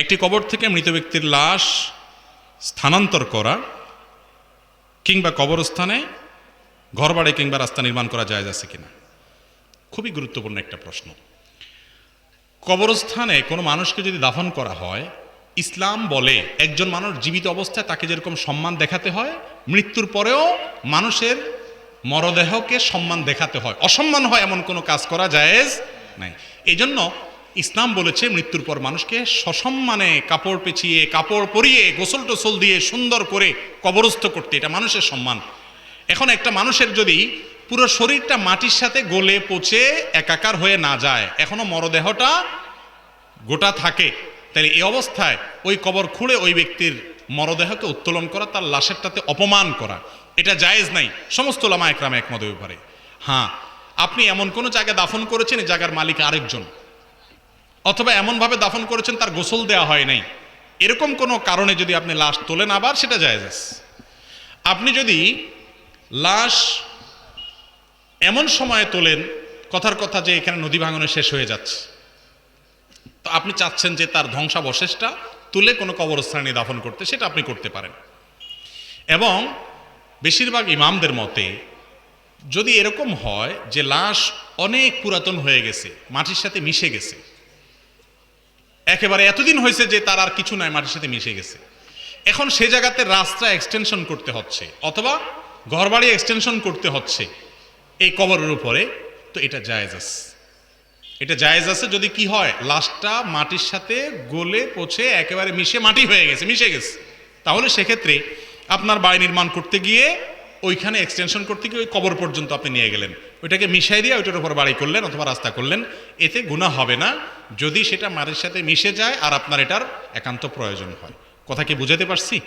একটি কবর থেকে মৃত ব্যক্তির লাশ স্থানান্তর করা কিংবা কবরস্থানে ঘরবাড়ি কিংবা রাস্তা নির্মাণ করা যায় আছে কিনা? খুবই গুরুত্বপূর্ণ একটা প্রশ্ন। কবরস্থানে কোনো মানুষকে যদি দাফন করা হয়, ইসলাম বলে একজন মানুষ জীবিত অবস্থায় তাকে যেরকম সম্মান দেখাতে হয়, মৃত্যুর পরেও মানুষের মরদেহকে সম্মান দেখাতে হয়। অসম্মান হয় এমন কোনো কাজ করা জায়েজ নাই। এই জন্য ইসলাম বলেছে, মৃত্যুর পর মানুষকে সসম্মানে কাপড় পেঁচিয়ে, কাপড় পরিয়ে, গোসল টোসল দিয়ে সুন্দর করে কবরস্থ করতে। এটা মানুষের সম্মান। এখন একটা মানুষের যদি পুরো শরীরটা মাটির সাথে গলে পচে, একাকার হয়ে না যায়, এখনও মরদেহটা গোটা থাকে, তাহলে এই অবস্থায় ওই কবর খুঁড়ে ওই ব্যক্তির মরদেহকে উত্তোলন করা, তার লাশেরটাতে অপমান করা, এটা জায়েজ নাই। সমস্ত লামা একরাম একমত ব্যাপারে হ্যাঁ আপনি এমন কোনো জায়গায় দাফন করেছেন জায়গার মালিক আরেকজন? অথবা এমনভাবে দাফন করেছেন, তার গোসল দেওয়া হয় নাই। এরকম কোনো কারণে যদি আপনি লাশ তোলেন আবার, সেটা জায়েজ। আপনি যদি লাশ এমন সময়ে তোলেন, কথার কথা যে এখানে নদী ভাঙনে শেষ হয়ে যাচ্ছে। তো আপনি চাচ্ছেন যে তার ধ্বংসাবশেষটা তুলে কোনো কবরস্থানে দাফন করতে, সেটা আপনি করতে পারেন। এবং বেশিরভাগ ইমামদের মতে, যদি এরকম হয় যে লাশ অনেক পুরাতন হয়ে গেছে, মাটির সাথে মিশে গেছে একেবারে এতদিন হয়েছে যে তার আর কিছু নাই, মাটির সাথে মিশে গেছে। এখন সে জায়গাতে রাস্তা এক্সটেনশন করতে হচ্ছে, অথবা ঘরবাড়ি এক্সটেনশন করতে হচ্ছে, এই কবরের উপরে, তো এটা জায়েজ আছে। এটা জায়েজ আছে যদি কি হয়, লাশটা মাটির সাথে গলে পচে একেবারে মিশে মাটি হয়ে গেছে, মিশে গেছে। তাহলে সেক্ষেত্রে আপনার বাড়ি নির্মাণ করতে গিয়ে ওইখানে এক্সটেনশন করতে গিয়ে ওই কবর পর্যন্ত আপনি নিয়ে গেলেন। ওইটাকে মিশাই দিয়ে ওইটার উপর বাড়ি করলেন অথবা রাস্তা করলেন, এতে গুণা হবে না। যদি সেটা মারের সাথে মিশে যায় আর আপনার এটার একান্ত প্রয়োজন হয়। কথা কি বুঝাতে পারছি?